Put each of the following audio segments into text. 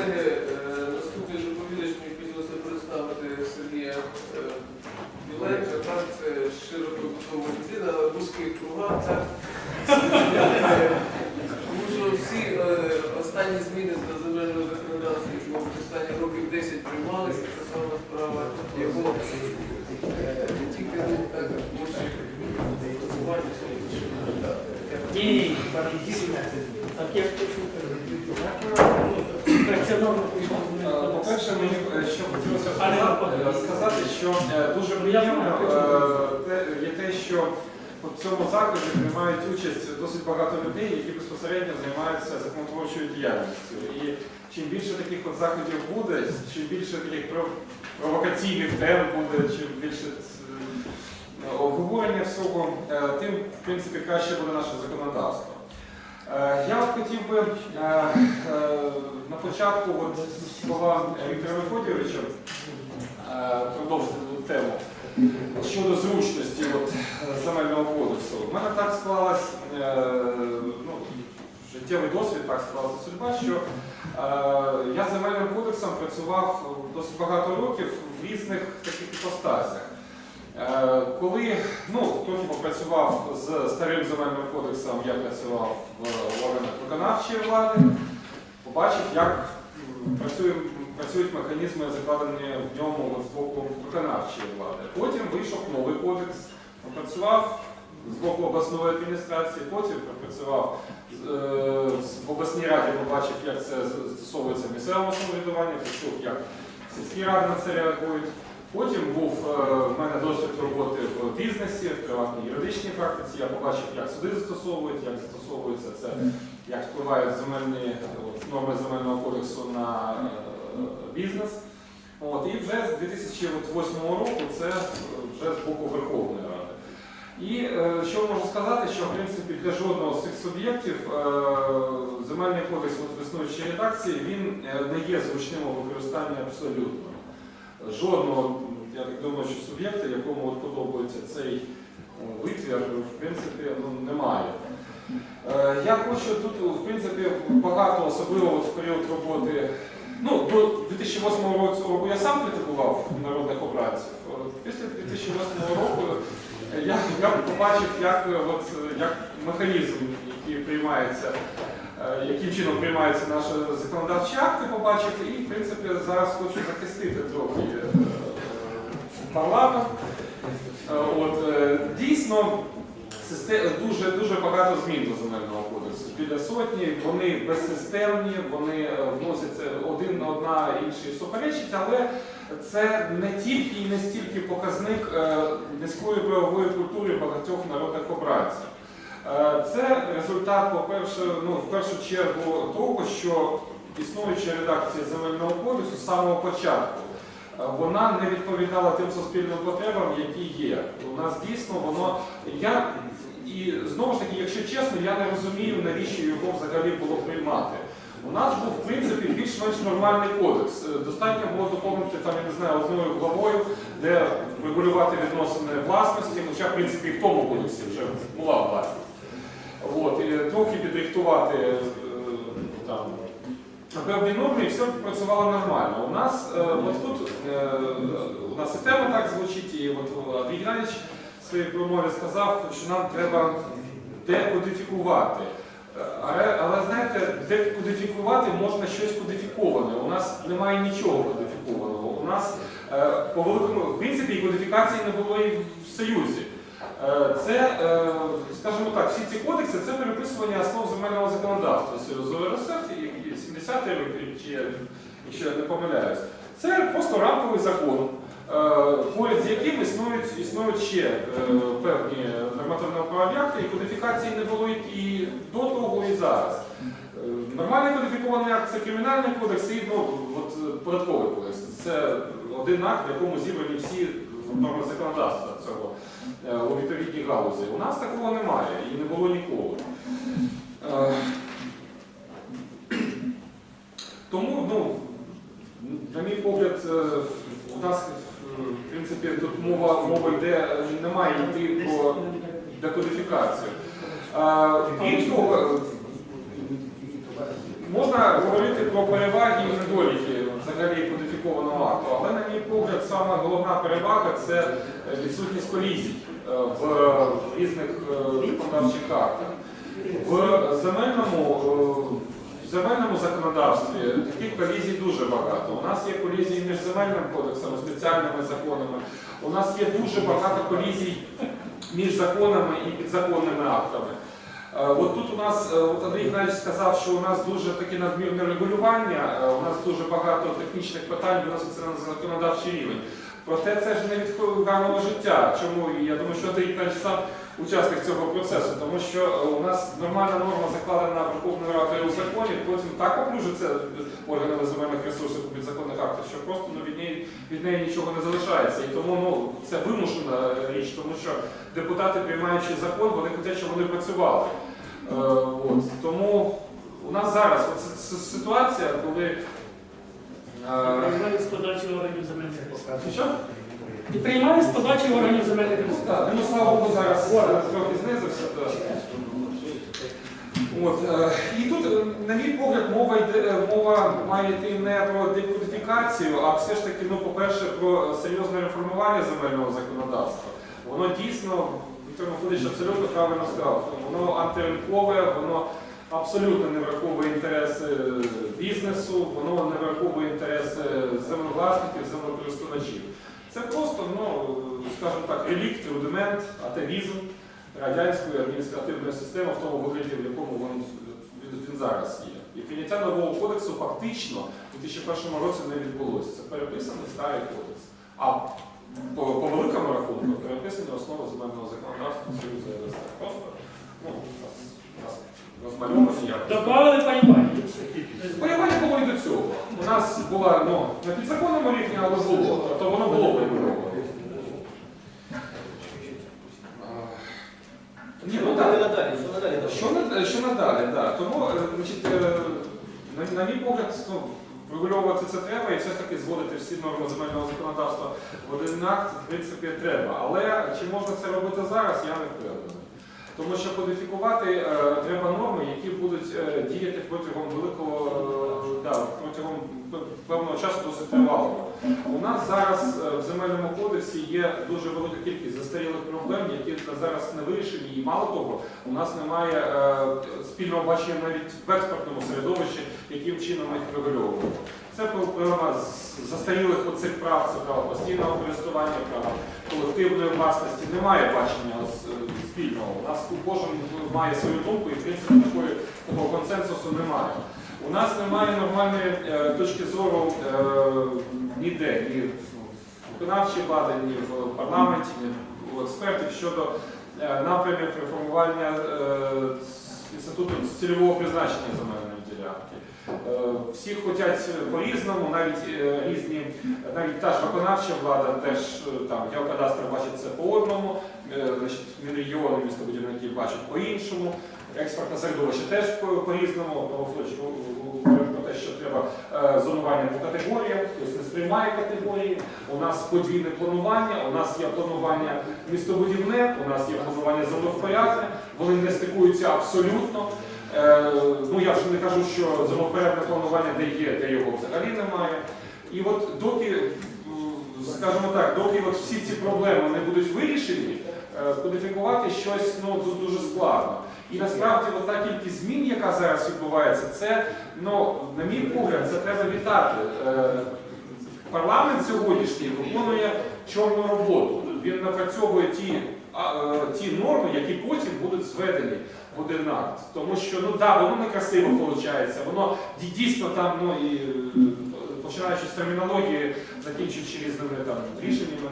колеги, е, наступний доповідач мені хотілося представити Сергія е, Біленка. Так, це широко відома людина, в вузьких кругах. Так. Тому що всі е, останні зміни до земельного законодавства, які мабуть, останні років 10 приймалися, це саме справа його не тільки так, а творчих працювання. Ні, ні, пане дійсно. Так я хочу Е, По-перше, мені е, що хотілося сказати, що е, дуже приємно е, є те, що в цьому закладі приймають участь досить багато людей, які безпосередньо займаються законотворчою діяльністю. І чим більше таких от заходів буде, чим більше таких провокаційних тем буде, чим більше обговорення всього, тим, в принципі, краще буде наше законодавство. Е, Я от хотів би е, е, на початку от слова Віктора Мефодійовича е, продовжити тему щодо зручності от, земельного кодексу. У мене так склалась, ну, життєвий досвід, так склалася судьба, що я земельним кодексом працював досить багато років в різних таких іпостасях. Е, Коли ну, трохи попрацював з старим земельним кодексом, я працював в органах виконавчої влади, побачив, як працює, працюють механізми, закладені в ньому з боку виконавчої влади. Потім вийшов новий кодекс, попрацював з боку обласної адміністрації, потім попрацював з- е, в обласній раді, побачив, як це застосовується в місцевому самоврядуванні, почув, як сільські ради на це реагують. Потім був е, в мене досвід роботи в бізнесі, в приватній юридичній практиці. Я побачив, як суди застосовують, як застосовується це, як впливають земельні от, норми земельного кодексу на е, бізнес. От, і вже з 2008 року це вже з боку Верховної Ради. І е, що можу сказати, що в принципі для жодного з цих суб'єктів земельний кодекс в існуючій редакції він не є зручним у абсолютно жодного, я так думаю, що суб'єкта, якому от подобається цей е, витвір, в принципі, ну, немає. Е, Я хочу тут, в принципі, багато, особливо в період роботи. Ну, до 2008 року я сам критикував народних обранців. Після 2008 року я, я побачив, як, е, от, е, як механізм, який приймається, е, яким чином приймаються наші законодавчі акти, побачив, і в принципі зараз хочу захистити е, парламент. От, дійсно, дуже, дуже багато змін до земельного Біля сотні, вони безсистемні, вони е, вносяться один на одна іншій суперечить, але це не тільки і не стільки показник е, низької правової культури багатьох народних обранців. Е, Це результат, по-перше, ну, в першу чергу того, що існуюча редакція земельного кодексу з самого початку вона не відповідала тим суспільним потребам, які є. У нас дійсно воно. Я і знову ж таки, якщо чесно, я не розумію, навіщо його взагалі було приймати. У нас був в принципі більш-менш нормальний кодекс. Е, Достатньо було доповнити там, я не знаю, одною главою, де регулювати відносини власності, хоча в принципі і в тому кодексі вже була власність. От, і трохи підрихтувати е, там певні норми, і все працювало нормально. У нас е, от тут у нас система так звучить, і от Андрій Геннадійович своїй промові сказав, що нам треба декодифікувати. Але, але знаєте, декодифікувати можна щось кодифіковане. У нас немає нічого кодифікованого. У нас е, по великому в принципі кодифікації не було і в Союзі. Е, Це, е, скажімо так, всі ці кодекси це переписування основ земельного законодавства Союзу РСР, і 70-ті роки, чи я- якщо я не помиляюсь. Це просто рамковий закон, поряд з яким існують, існують ще е, певні нормативно-правові акти, і кодифікації не було і- до того, і зараз. Е, Нормальний кодифікований акт це кримінальний кодекс і ну, от, е, податковий кодекс. Це один акт, в якому зібрані всі норми законодавства цього е, у відповідній галузі. У нас такого немає і не було ніколи. Е, Тому, ну, на мій погляд, е, у нас е, в принципі тут мова, мова йде, е, немає йти про декодифікацію. Крім Можна говорити про переваги і недоліки взагалі кодифікованого акту, але на мій погляд, саме головна перевага це відсутність колізій е, в різних е, законодавчих актах. В земельному, в земельному законодавстві таких колізій дуже багато. У нас є колізії між земельним кодексом, спеціальними законами. У нас є дуже багато колізій між законами і підзаконними актами. Е, От тут у нас, е, от Андрій Геннадійович сказав, що у нас дуже таке надмірне регулювання, е, у нас дуже багато технічних питань виноситься на законодавчий рівень. Проте це ж не від гарного життя. Чому? Я думаю, що Андрій Геннадійович сам учасник цього процесу, тому що у нас нормальна норма закладена Верховною Радою у законі, потім так оплюжиться органами земельних ресурсів у підзаконних актах, що просто ну, від, неї, від неї нічого не залишається. І тому ну, це вимушена річ, тому що депутати, приймаючи закон, вони хочуть, щоб вони працювали. Е, от. Тому у нас зараз с- ситуація, коли. е, що? І приймаю з подачі органів земельних. Так, ну слава Богу, зараз трохи знизився. так. От, е, і тут, е, на мій погляд, мова йде е, мова має йти не про декодифікацію, а все ж таки, ну, по-перше, про серйозне реформування земельного законодавства. Воно дійсно, Віктор Миколаївич абсолютно правильно сказав, воно антиринкове, воно абсолютно не враховує інтереси бізнесу, воно не враховує інтереси землевласників, землекористувачів. Це просто, ну, скажімо так, релікт, рудимент, атавізм радянської адміністративної системи в тому вигляді, в якому він, він, зараз є. І прийняття нового кодексу фактично у 2001 році не відбулося. Це переписаний старий кодекс. А по, по великому рахунку переписані основи земельного законодавства Союзу РСР. Просто ну, розмальовані як. Добавили панівання. Полювання було і до цього. У нас була ну, на підзаконному рівні, але було. Тобто воно було вибудовано. Ні, ну так. надалі, що надалі? Що, над- що надалі, да. Тому, е, значить, е, на, на мій погляд, ну, врегульовувати це треба і все ж таки зводити всі норми земельного законодавства в один акт, в принципі, треба. Але чи можна це робити зараз, я не впевнений. Тому що кодифікувати е, треба норми, які будуть е, діяти протягом великого, е, да, протягом певного часу досить тривалого. У нас зараз е, в земельному кодексі є дуже велика кількість застарілих проблем, які зараз не вирішені. І мало того, у нас немає е, спільного бачення навіть в експортному середовищі, яким чином їх врегульовувати. Це проблема застарілих оцих прав, це право постійного користування, права колективної власності. Немає бачення з- спільного. У нас кожен має свою думку і в принципі такого консенсусу немає. У нас немає нормальної е, точки зору е, ніде, ні в виконавчій владі, ні в парламенті, ні у експертів щодо е, напрямів реформування інституту цільового призначення земельної ділянки. Всі хочуть по-різному, навіть різні, навіть та ж виконавча влада теж там геокадастр бачить це по одному, значить, Мінрегіони, містобудівники бачать по-іншому, експортне середовище теж по- по-різному. Павлович говорить про те, що треба е, зонування по категоріям, хтось не сприймає категорії. У нас подвійне планування, у нас є планування містобудівне, у нас є планування землевпорядне, вони не стикуються абсолютно. Е, ну я вже не кажу, що землевпорядне планування де є, де його взагалі немає. І от доки, скажімо так, доки от всі ці проблеми не будуть вирішені, е, кодифікувати щось ну, дуже складно. І насправді та кількість змін, яка зараз відбувається, це, ну, на мій погляд, це треба вітати. Е, Парламент сьогоднішній виконує чорну роботу. Він напрацьовує ті, е, ті норми, які потім будуть зведені в один акт. Тому що ну да, воно некрасиво виходить, воно дійсно там, ну і е, починаючи з термінології, закінчуючи різними там рішеннями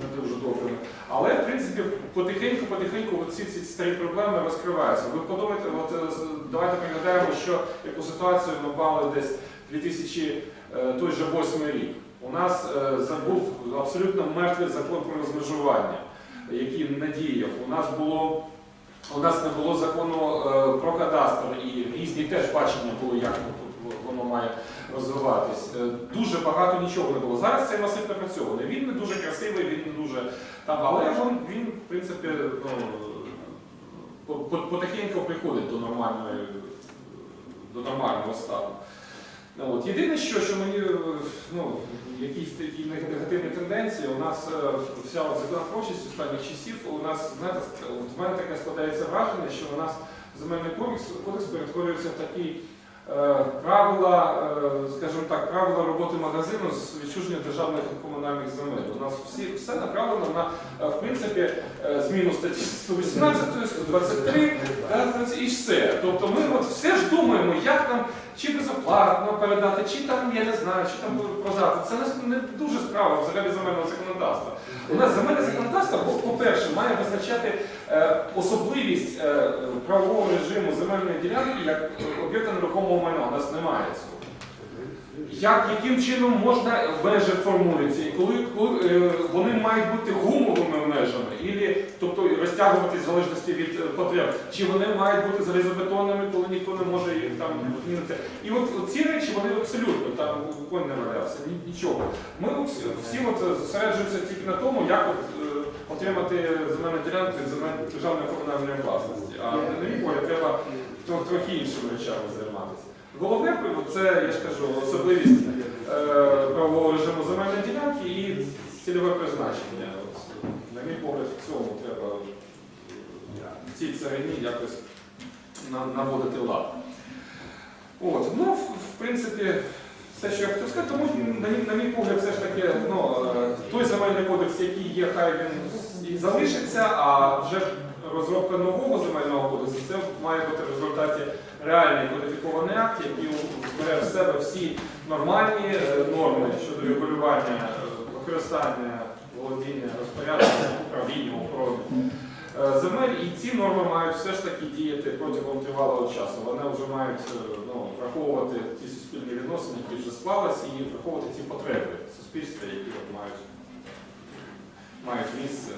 не, дуже добрими. Але в принципі потихеньку, потихеньку от всі ці старі проблеми розкриваються. Ви подумайте, от е, давайте пригадаємо, що яку ситуацію ми мали десь 2000 е, той же восьмий рік. У нас е, забув абсолютно мертвий закон про розмежування, який не діяв. У нас було у нас не було закону про кадастр і різні теж бачення було, як воно має розвиватись. Е, Дуже багато нічого не було. Зараз цей масив напрацьований. Він не дуже красивий, він не дуже там, але він, в принципі, ну, по- по- потихеньку приходить до нормальної до нормального стану. Ну, От. Єдине, що, що мені е, ну, якісь такі негативні тенденції, у нас е, вся от законотворчість останніх часів, у нас, знаєте, в мене таке складається враження, що у нас земельний кодекс, перетворюється в такий правила, е, скажімо так, правила роботи магазину з відчуження державних і комунальних земель. У нас всі, все направлено на, е, в принципі, е, зміну статті 118, 123 та, і все. Тобто ми от все ж думаємо, як нам чи безоплатно передати, чи там, я не знаю, чи там продати. Це не, дуже справа взагалі земельного законодавства. У нас земельне законодавство, по- по-перше, має визначати е, особливість е, правового режиму земельної ділянки як об'єкта нерухомого майна. У нас немає цього. Як, яким чином можна межі формуються, і коли, коли е, вони мають бути гумовими межами, ілі, тобто розтягуватись в залежності від е, потреб, чи вони мають бути залізобетонними, коли ніхто не може їх там змінити. І от, ці речі вони абсолютно там конь не валявся, ні- нічого. Ми всі, всі от зосереджуємося тільки на тому, як от, е, отримати земельну ділянку від державної комунальної власності. А на мій погляд треба трохи іншими речами займатися. Головне це, я ж кажу, особливість е, правового режиму земельної ділянки і цільове призначення. От, на мій погляд, в цьому треба е, в цій царині якось наводити лад. От, ну, в, принципі, все, що я хотів сказати, тому на мій погляд, все ж таки, ну, е, той земельний кодекс, який є, хай він і залишиться, а вже розробка нового земельного кодексу, це має бути в результаті реальний кодифікований акт, який бере в себе всі нормальні е, норми щодо регулювання е, використання, володіння, розпорядження, управління, охорони е, земель, і ці норми мають все ж таки діяти протягом тривалого часу. Вони вже мають ну, враховувати ті суспільні відносини, які вже склалися, і враховувати ті потреби суспільства, які мають, мають місце